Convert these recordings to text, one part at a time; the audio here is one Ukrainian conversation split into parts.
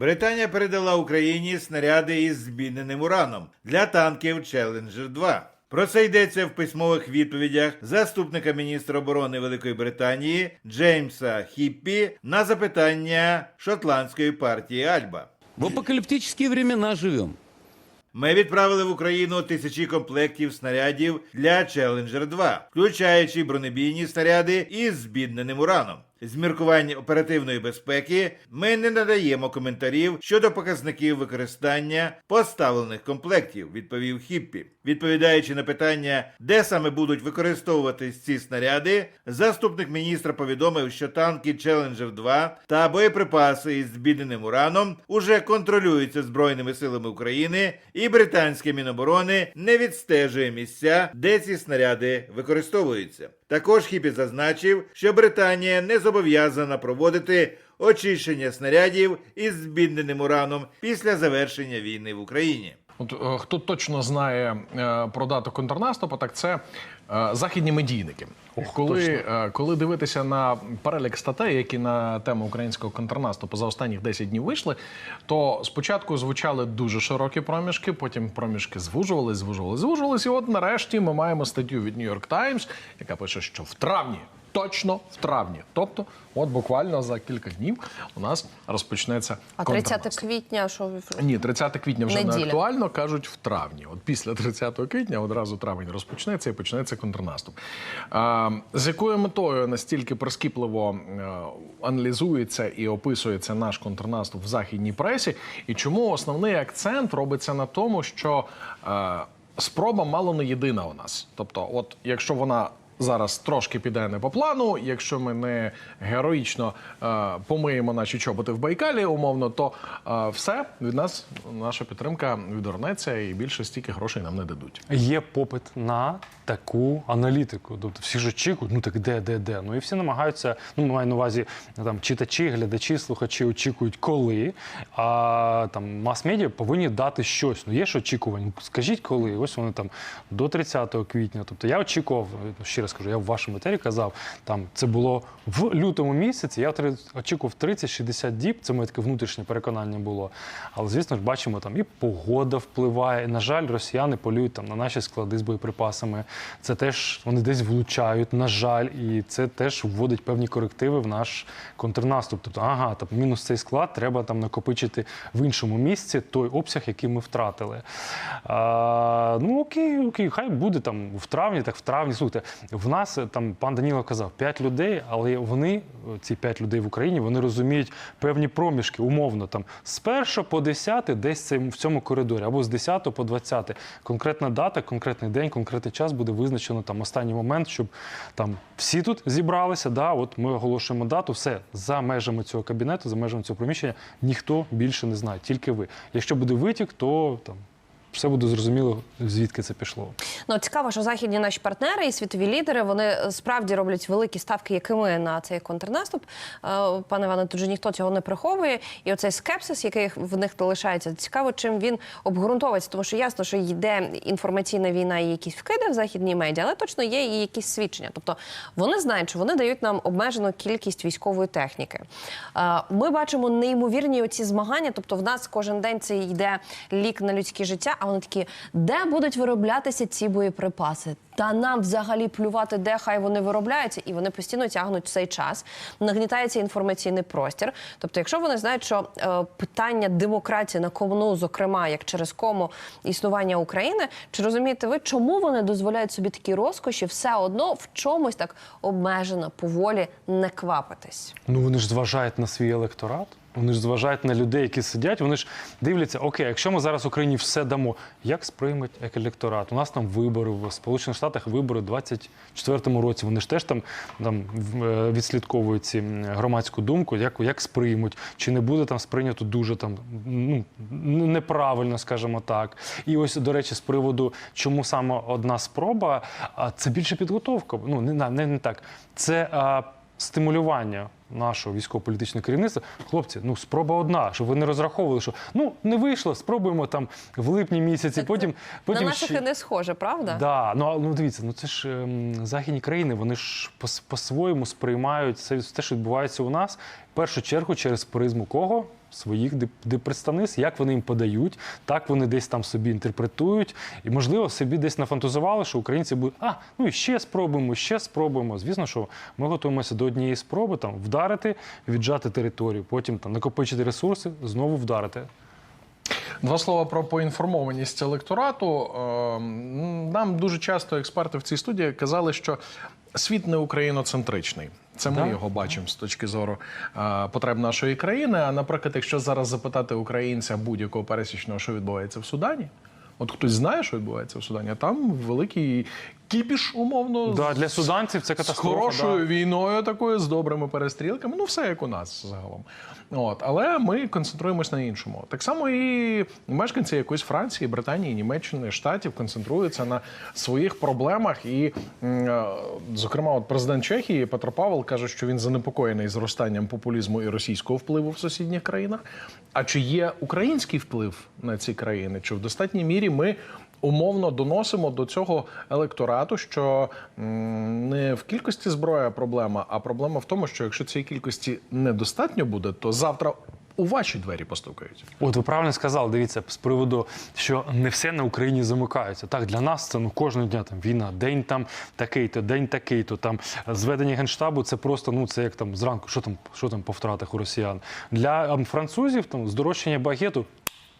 Британія передала Україні снаряди із зміненим ураном для танків Challenger 2. Про це йдеться в письмових відповідях заступника міністра оборони Великої Британії Джеймса Хіппі на запитання шотландської партії Альба. В апокалиптические времена живем. Ми відправили в Україну тисячі комплектів снарядів для Challenger 2, включаючи бронебійні снаряди із збідненим ураном. З міркувань оперативної безпеки ми не надаємо коментарів щодо показників використання поставлених комплектів, відповів Хіппі. Відповідаючи на питання, де саме будуть використовуватись ці снаряди, заступник міністра повідомив, що танки Challenger 2 та боєприпаси із збідненим ураном уже контролюються збройними силами України, і британське міноборони не відстежує місця, де ці снаряди використовуються. Також Хіпі зазначив, що Британія не зобов'язана проводити очищення снарядів із збідненим ураном після завершення війни в Україні. От е, хто точно знає е, про дату контрнаступу, так це е, західні медійники. коли, е, коли дивитися на перелік статей, які на тему українського контрнаступу за останніх 10 днів вийшли, то спочатку звучали дуже широкі проміжки, потім проміжки звужувались, звужувались, звужувались. І от нарешті ми маємо статтю від New York Times, яка пише, що в травні. Точно в травні, тобто, от буквально за кілька днів у нас розпочнеться А 30 квітня, що Ні, 30 квітня вже не актуально, кажуть в травні. От після 30 квітня одразу травень розпочнеться і почнеться контрнаступ. А, з якою метою настільки прискіпливо е, аналізується і описується наш контрнаступ в західній пресі, і чому основний акцент робиться на тому, що е, спроба мало не єдина у нас. Тобто, от якщо вона зараз трошки піде не по плану. Якщо ми не героїчно е, помиємо наші чоботи в Байкалі, умовно, то е, все від нас наша підтримка відвернеться і більше стільки грошей нам не дадуть. Є попит на таку аналітику. Тобто всі ж очікують, ну так де, де, де. Ну і всі намагаються, ну маю на увазі там читачі, глядачі, слухачі очікують коли. А там мас-медіа повинні дати щось. Ну є ж очікування. Скажіть коли. Ось вони там до 30 квітня. Тобто я очікував, ну, ще раз кажу, я в вашому етері казав, там це було в лютому місяці. Я очікував 30-60 діб. Це моє таке внутрішнє переконання було. Але звісно ж, бачимо, там і погода впливає. І, на жаль, росіяни полюють там на наші склади з боєприпасами. Це теж вони десь влучають, на жаль, і це теж вводить певні корективи в наш контрнаступ. Тобто, ага, там мінус цей склад, треба там накопичити в іншому місці той обсяг, який ми втратили. А, ну окей, окей, хай буде там в травні, так в травні. Слухайте, в нас е, там пан Даніло казав 5 людей, але вони, е, ці 5 людей в Україні, вони розуміють певні проміжки, умовно там з 1 по 10 десь в цьому коридорі, або з 10 по 20. Конкретна дата, конкретний день, конкретний час буде визначено там останній момент, щоб там всі тут зібралися. Да, от ми оголошуємо дату, все за межами цього кабінету, за межами цього приміщення ніхто більше не знає, тільки ви. Якщо буде витік, то там. Все буде зрозуміло, звідки це пішло. Ну цікаво, що західні наші партнери і світові лідери вони е, справді роблять великі ставки, як і ми на цей контрнаступ. Е, Пане Іване, тут же ніхто цього не приховує. І оцей скепсис, який в них залишається, цікаво, чим він обґрунтовується, тому що ясно, що йде інформаційна війна і якісь вкиди в західні медіа, але точно є і якісь свідчення. Тобто вони знають, що вони дають нам обмежену кількість військової техніки. Е, Ми бачимо неймовірні оці змагання. Тобто, в нас кожен день це йде лік на людське життя. А вони такі, де будуть вироблятися ці боєприпаси? Та нам взагалі плювати, де хай вони виробляються, і вони постійно тягнуть цей час. Нагнітається інформаційний простір. Тобто, якщо вони знають, що е, питання демократії на кону, зокрема, як через кому існування України, чи розумієте ви, чому вони дозволяють собі такі розкоші, все одно в чомусь так обмежено, поволі не квапитись? Ну вони ж зважають на свій електорат. Вони ж зважають на людей, які сидять. Вони ж дивляться, окей, якщо ми зараз Україні все дамо, як сприйметь електорат? У нас там вибори в Сполучених Штатах вибори в 24-му році. Вони ж теж там, там е, відслідковують ці громадську думку, як, як сприймуть, чи не буде там сприйнято дуже там ну неправильно, скажімо так. І ось до речі, з приводу, чому саме одна спроба, це більше підготовка. Ну не не, не так. Це стимулювання нашого військово-політичного керівництва. Хлопці, ну спроба одна, щоб ви не розраховували, що ну не вийшло, спробуємо там в липні місяці. Потім потім на наших ще- не схоже, правда? Да, ну ну дивіться, ну це ж ем, західні країни, вони ж по-своєму сприймають це те, що відбувається у нас, в першу чергу через призму кого? Своїх диппредставництв, як вони їм подають, так вони десь там собі інтерпретують. І, можливо, собі десь нафантазували, що українці будуть, а, ну і ще спробуємо, ще спробуємо. Звісно, що ми готуємося до однієї спроби там вдарити, віджати територію, потім там накопичити ресурси, знову вдарити. Два слова про поінформованість електорату. Е, Нам дуже часто експерти в цій студії казали, що світ не україноцентричний. Це ми Да. його бачимо з точки зору а, потреб нашої країни. А наприклад, якщо зараз запитати українця будь-якого пересічного, що відбувається в Судані, от хтось знає, що відбувається в Судані, а там великий кіпіш, умовно, Да, для суданців це з катастрофа. хорошою да. війною, такою з добрими перестрілками. Ну, все як у нас загалом. От, але ми концентруємось на іншому. Так само і мешканці якоїсь Франції, Британії, Німеччини, Штатів концентруються на своїх проблемах. І, е, зокрема, от президент Чехії Петро Павел каже, що він занепокоєний зростанням популізму і російського впливу в сусідніх країнах. А чи є український вплив на ці країни? Чи в достатній мірі ми умовно доносимо до цього електорату, що не в кількості зброя проблема, а проблема в тому, що якщо цієї кількості недостатньо буде, то завтра у ваші двері постукають. От ви правильно сказали, дивіться, з приводу, що не все на Україні замикається. Так, для нас це ну кожного дня там війна, день там такий-то, день такий-то. Там зведення генштабу це просто ну це як там зранку, що там, що там по втратах у росіян. Для ем, французів там здорожчання багету.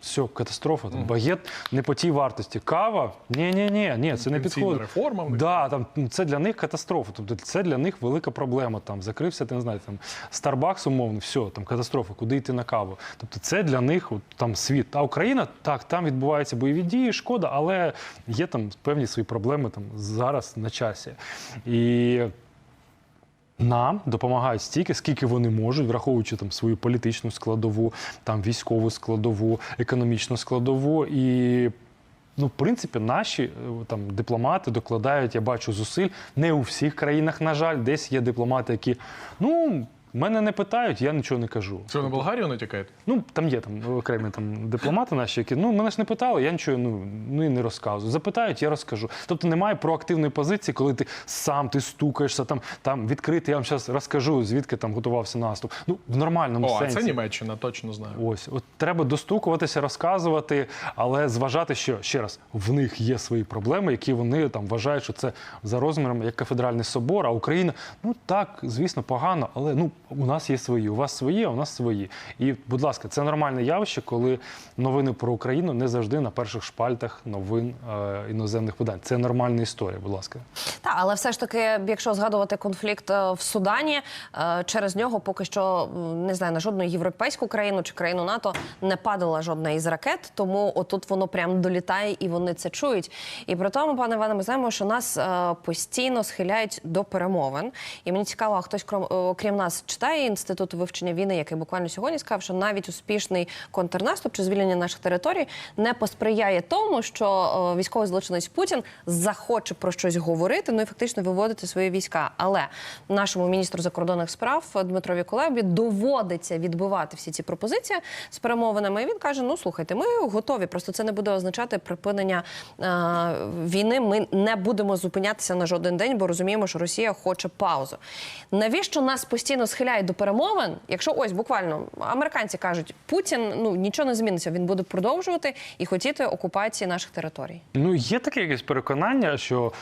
Все, катастрофа. Там багет не по тій вартості. Кава? Ні, ні, ні, ні, це не Пенсійна підходить. реформа в них. Да, там ну, це для них катастрофа. Тобто це для них велика проблема. Там закрився, ти не знаю, там Starbucks умовно, все, там катастрофа, куди йти на каву. Тобто це для них от, там світ. А Україна так, там відбуваються бойові дії, шкода, але є там певні свої проблеми там зараз на часі. І нам допомагають стільки, скільки вони можуть, враховуючи там свою політичну складову, там військову складову, економічну складову. І ну, в принципі, наші е, там дипломати докладають, я бачу, зусиль не у всіх країнах, на жаль, десь є дипломати, які ну. Мене не питають, я нічого не кажу. Це на Болгарію натякаєте? Ну там є там окремі там дипломати наші, які ну мене ж не питали, я нічого ну, ну і не розказую. Запитають, я розкажу. Тобто немає проактивної позиції, коли ти сам ти стукаєшся, там там відкрити. Я вам зараз розкажу, звідки там готувався наступ. Ну в нормальному О, а це Німеччина, точно знаю. Ось, от треба достукуватися, розказувати, але зважати, що ще раз в них є свої проблеми, які вони там вважають, що це за розміром як кафедральний собор. А Україна, ну так, звісно, погано, але ну у нас є свої, у вас свої, а у нас свої. І, будь ласка, це нормальне явище, коли новини про Україну не завжди на перших шпальтах новин е, іноземних видань. Це нормальна історія, будь ласка. Так, але все ж таки, якщо згадувати конфлікт е, в Судані, е, через нього поки що не знаю на жодну європейську країну чи країну НАТО не падала жодна із ракет. Тому отут воно прям долітає і вони це чують. І при тому, пане Іване, ми знаємо, що нас е, постійно схиляють до перемовин. І мені цікаво, а хтось крім, е, окрім нас читає інститут вивчення війни, який буквально сьогодні сказав, що навіть успішний контрнаступ чи звільнення наших територій не посприяє тому, що е, військовий злочинець Путін захоче про щось говорити, ну і фактично виводити свої війська. Але нашому міністру закордонних справ Дмитрові Кулебі доводиться відбивати всі ці пропозиції з перемовинами. І він каже: Ну слухайте, ми готові. Просто це не буде означати припинення е, війни. Ми не будемо зупинятися на жоден день, бо розуміємо, що Росія хоче паузу. Навіщо нас постійно схиляють до перемовин? Якщо ось буквально американці кажуть, Путін ну нічого не зміниться, він буде продовжувати і хотіти окупації наших територій. Ну, є таке якесь переконання, що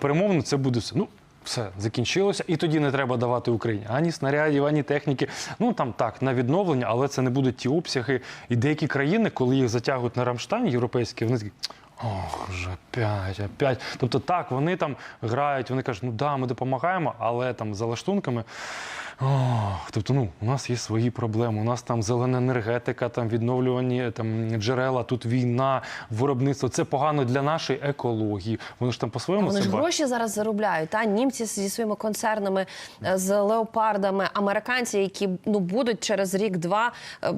перемовно це буде все. Ну, все закінчилося, і тоді не треба давати Україні ані снарядів, ані техніки. Ну там так на відновлення, але це не будуть ті обсяги. І деякі країни, коли їх затягують на Рамштайн європейські, вони. Ох, вже опять, опять. Тобто так, вони там грають, вони кажуть, ну да, ми допомагаємо, але там за лаштунками. Ох, тобто, ну, у нас є свої проблеми. У нас там зелена енергетика, там відновлювані там джерела, тут війна, виробництво. Це погано для нашої екології. Вони ж там по-своєму Вони ж гроші зараз заробляють. Та німці зі своїми концернами, е, з леопардами, американці, які ну будуть через рік-два е,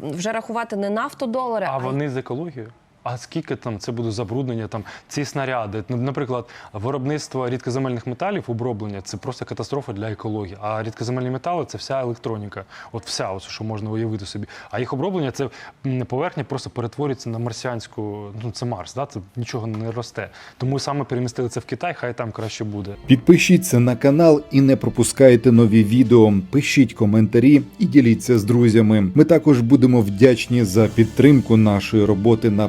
вже рахувати не нафтодолари, А вони з екологією. А скільки там це буде забруднення, там ці снаряди. Наприклад, виробництво рідкоземельних металів, оброблення це просто катастрофа для екології. А рідкоземельні метали це вся електроніка. От вся, ось, що можна уявити собі. А їх оброблення це поверхня просто перетворюється на марсіанську, ну це Марс, да? це нічого не росте. Тому саме перемістили це в Китай, хай там краще буде. Підпишіться на канал і не пропускайте нові відео. Пишіть коментарі і діліться з друзями. Ми також будемо вдячні за підтримку нашої роботи на